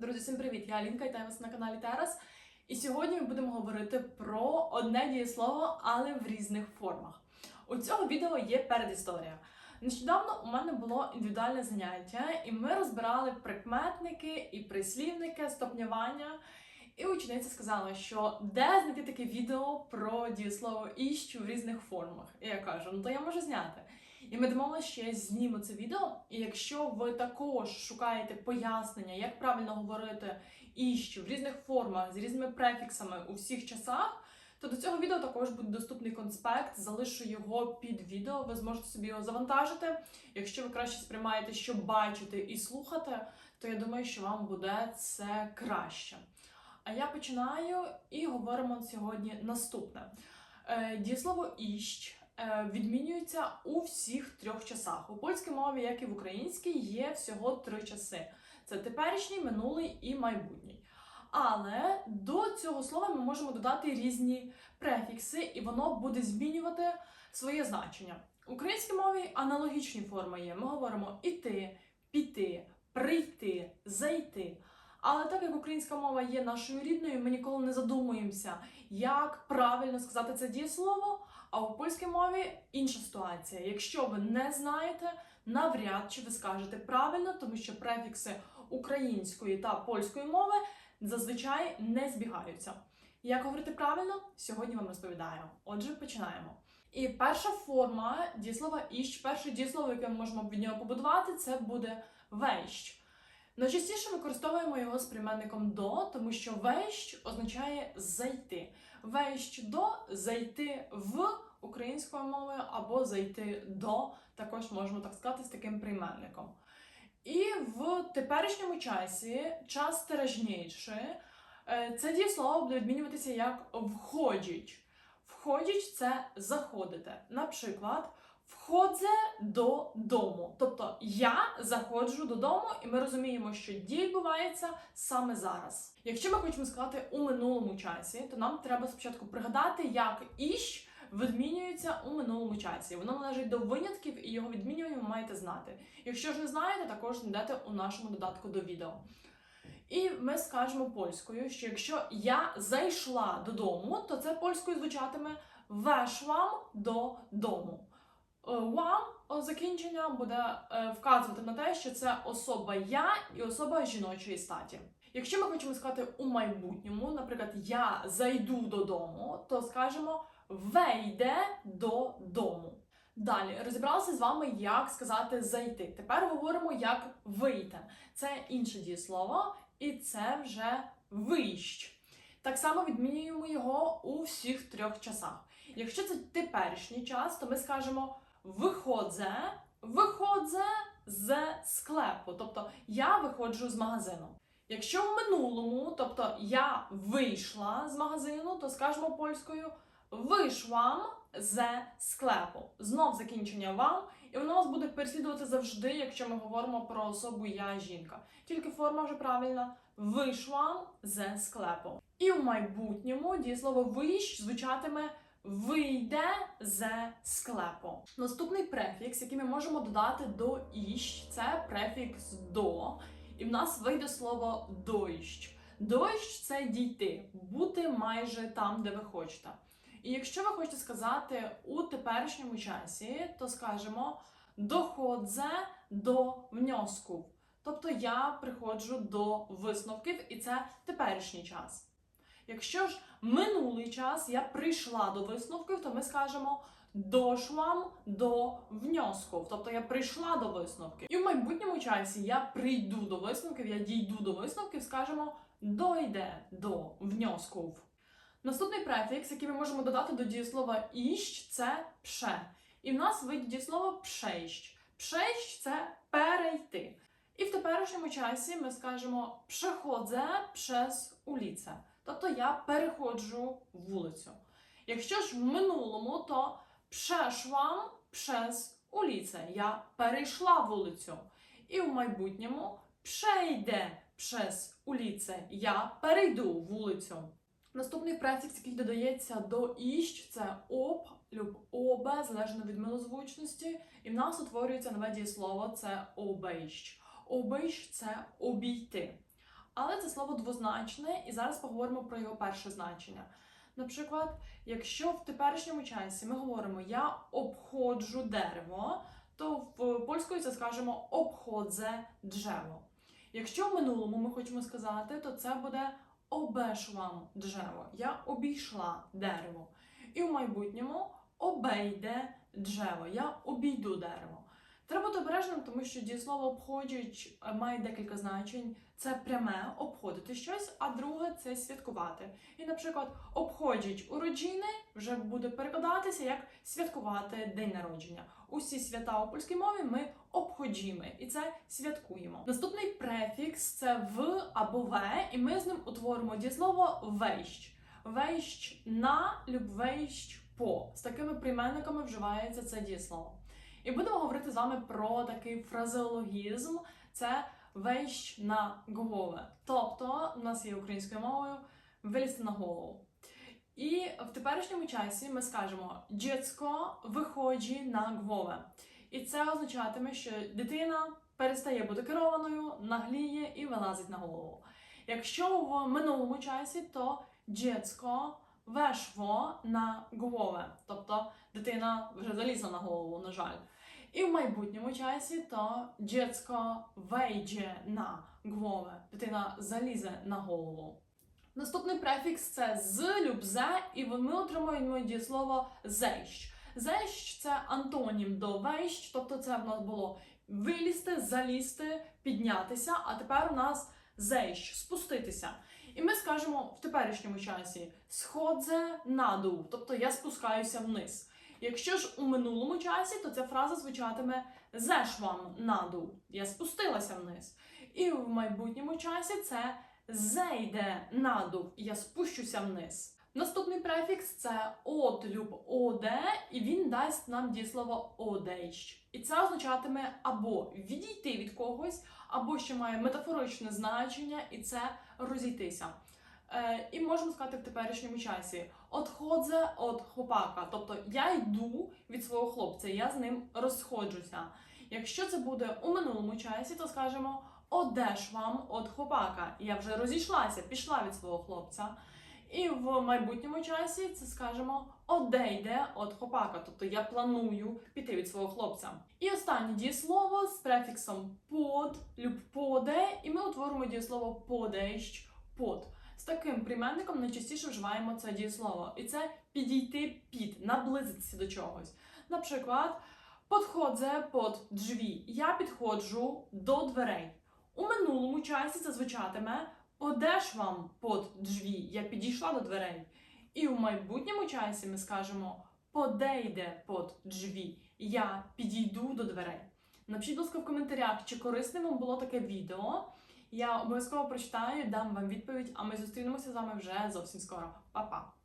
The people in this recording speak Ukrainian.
Друзі, всім привіт! Я Алінка, вітаю вас на каналі Терас. І сьогодні ми будемо говорити про одне дієслово, але в різних формах. У цього відео є передісторія. Нещодавно у мене було індивідуальне заняття, і ми розбирали прикметники і прислівники, стопнювання. І учениця сказала, що де знайти таке відео про дієслово іщу в різних формах. І я кажу, ну то я можу зняти. І ми домовилися, що я зніму це відео. І якщо ви також шукаєте пояснення, як правильно говорити іщу в різних формах з різними префіксами у всіх часах, то до цього відео також буде доступний конспект. Залишу його під відео. Ви зможете собі його завантажити. Якщо ви краще сприймаєте, що бачити і слухати, то я думаю, що вам буде це краще. А я починаю і говоримо сьогодні наступне. Е, Дієслово іщ відмінюється у всіх трьох часах. У польській мові, як і в українській, є всього три часи: це теперішній, минулий і майбутній. Але до цього слова ми можемо додати різні префікси, і воно буде змінювати своє значення. В українській мові аналогічні форми є. Ми говоримо іти, піти, прийти, зайти. Але так як українська мова є нашою рідною, ми ніколи не задумуємося, як правильно сказати це дієслово. А у польській мові інша ситуація. Якщо ви не знаєте, навряд чи ви скажете правильно, тому що префікси української та польської мови зазвичай не збігаються. Як говорити правильно, сьогодні вам розповідаю. Отже, починаємо. І перша форма дієслова іщ, перше дієслово, яке ми можемо від нього побудувати, це буде вещ. Найчастіше використовуємо його з прийменником до, тому що вещ означає зайти. Вещ до зайти в українською мовою або зайти до, також можемо так сказати, з таким прийменником. І в теперішньому часі, час теражнійший, е, це дієслово буде відмінюватися як входять. Входять це заходити. Наприклад, входзе до дому. Тобто я заходжу додому, і ми розуміємо, що дія відбувається саме зараз. Якщо ми хочемо сказати у минулому часі, то нам треба спочатку пригадати, як іщ відмінюється у минулому часі. Воно належить до винятків, і його відмінювання ви маєте знати. Якщо ж не знаєте, також знайдете у нашому додатку до відео. І ми скажемо польською, що якщо я зайшла додому, то це польською звучатиме вешłam до дому. Е, Вам закінчення буде е, вказувати на те, що це особа я і особа жіночої статі. Якщо ми хочемо сказати у майбутньому, наприклад, я зайду додому, то скажемо вейде додому. Далі розібралися з вами, як сказати зайти. Тепер говоримо, як вийти. Це інше дієслово, і це вже вищ. Так само відмінюємо його у всіх трьох часах. Якщо це теперішній час, то ми скажемо виходзе, виходзе з склепу, тобто я виходжу з магазину. Якщо в минулому, тобто я вийшла з магазину, то скажемо польською вийшłam з склепу. Знов закінчення вам, і воно вас буде переслідувати завжди, якщо ми говоримо про особу я жінка. Тільки форма вже правильна вийшłam з склепу. І в майбутньому дієслово вийш звучатиме вийде з склепу. Наступний префікс, який ми можемо додати до іщ, це префікс до. І в нас вийде слово дойщ. Дойщ це дійти, бути майже там, де ви хочете. І якщо ви хочете сказати у теперішньому часі, то скажемо доходзе до вньоску. Тобто я приходжу до висновків, і це теперішній час. Якщо ж минулий час я прийшла до висновків, то ми скажемо doszłam до вньоску. Тобто я прийшла до висновків. І в майбутньому часі я прийду до висновків, я дійду до висновків, скажемо дойде до вньоску. Наступний префікс, який ми можемо додати до дієслова іщ, це пше. І в нас вийде дієслово пшейщ. Пшейщ це перейти. І в теперішньому часі ми скажемо przechodzę przez ulicę. Тобто я переходжу вулицю. Якщо ж в минулому, то przeszłam przez ulicę. Я перейшла вулицю. І в майбутньому przejdę przez ulicę. Я перейду вулицю. Наступний префікс, який додається до іщ, це об люб обе, залежно від милозвучності. І в нас утворюється нове дієслово це обейщ. Обейщ це обійти. Але це слово двозначне, і зараз поговоримо про його перше значення. Наприклад, якщо в теперішньому часі ми говоримо я обходжу дерево, то в польською це скажемо обходзе drzewo. Якщо в минулому ми хочемо сказати, то це буде обешłam drzewo. Я обійшла дерево. І в майбутньому обейде drzewo. Я обійду дерево. Треба бути обережним, тому що дієслово обходять е, має декілька значень. Це пряме обходити щось, а друге це святкувати. І, наприклад, обходять уроджини вже буде перекладатися як святкувати день народження. Усі свята у польській мові ми обходімо, і це святкуємо. Наступний префікс це в або ве, і ми з ним утворимо дієслово вейщ. Вейщ на люб вейщ по. З такими прийменниками вживається це дієслово. І будемо говорити з вами про такий фразеологізм. Це вейщ на голове. Тобто, у нас є українською мовою вилізти на голову. І в теперішньому часі ми скажемо «Дєцько виходжі на голове. І це означатиме, що дитина перестає бути керованою, нагліє і вилазить на голову. Якщо в минулому часі, то дєцько вешло на голове, тобто дитина вже залізла на голову, на жаль. І в майбутньому часі то дєцько вейдже на голове, дитина залізе на голову. Наступний префікс це з люб зе, і ми отримуємо дієслово зейщ. Зейщ це антонім до вейщ, тобто це в нас було вилізти, залізти, піднятися, а тепер у нас зейщ спуститися. І ми скажемо в теперішньому часі сходзе надув, тобто я спускаюся вниз. Якщо ж у минулому часі, то ця фраза звучатиме зешвам надув, я спустилася вниз. І в майбутньому часі це зейде надув, я спущуся вниз. Наступний префікс це от люб оде, і він дасть нам дієслово одейщ. І це означатиме або відійти від когось, або ще має метафоричне значення, і це розійтися. Е, і можемо сказати в теперішньому часі: отходзе от хлопака, тобто я йду від свого хлопця, я з ним розходжуся. Якщо це буде у минулому часі, то скажемо одешвам от хлопака. Я вже розійшлася, пішла від свого хлопця. І в майбутньому часі це скажемо одейде от хлопака, тобто я планую піти від свого хлопця. І останнє дієслово з префіксом под, люб поде, і ми утворимо дієслово подейщ под. З таким прийменником найчастіше вживаємо це дієслово. І це підійти під, наблизитися до чогось. Наприклад, подходзе под drzwi. Я підходжу до дверей. У минулому часі це звучатиме подешвам под джві, Я підійшла до дверей. І у майбутньому часі ми скажемо подейде под джві, Я підійду до дверей. Напишіть, будь ласка, в коментарях, чи корисним вам було таке відео. Я обов'язково прочитаю, дам вам відповідь, а ми зустрінемося з вами вже зовсім скоро. Па-па!